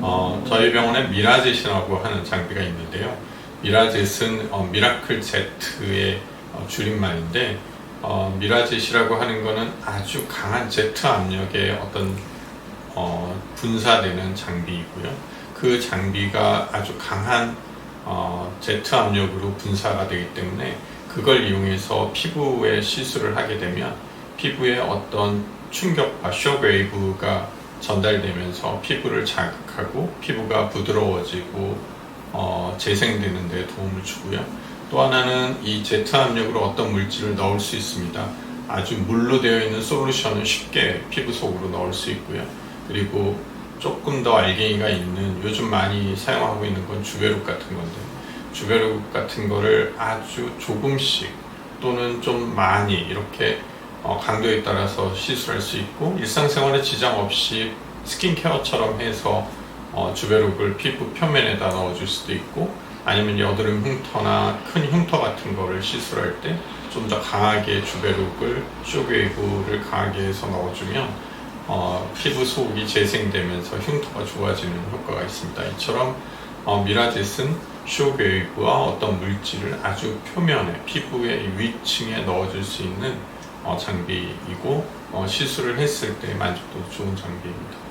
어, 저희 병원에 미라젯이라고 하는 장비가 있는데요. 미라젯은 어, 미라클 Z의 어, 줄임말인데 어, 미라젯이라고 하는 거는 아주 강한 제트 압력의 어떤 어, 분사되는 장비이고요. 그 장비가 아주 강한 어, 제트 압력으로 분사가 되기 때문에 그걸 이용해서 피부에 시술을 하게 되면 피부에 어떤 충격과 쇼웨이브가 전달되면서 피부를 자극하고 피부가 부드러워지고 어, 재생되는 데 도움을 주고요. 또 하나는 이 제트 압력으로 어떤 물질을 넣을 수 있습니다. 아주 물로 되어 있는 솔루션을 쉽게 피부 속으로 넣을 수 있고요. 그리고 조금 더 알갱이가 있는 요즘 많이 사용하고 있는 건 주베룩 같은 건데 주베룩 같은 거를 아주 조금씩 또는 좀 많이 이렇게 어, 강도에 따라서 시술할 수 있고 일상생활에 지장 없이 스킨케어처럼 해서 어, 주베룩을 피부 표면에다 넣어줄 수도 있고 아니면 여드름 흉터나 큰 흉터 같은 거를 시술할 때 좀 더 강하게 주베룩을 쇼웨이브를 강하게 해서 넣어주면 어, 피부 속이 재생되면서 흉터가 좋아지는 효과가 있습니다. 이처럼 어, 미라젯은 쇼웨이브와 어떤 물질을 아주 표면에 피부의 위층에 넣어줄 수 있는 어, 장비이고 어, 시술을 했을 때 만족도 좋은 장비입니다.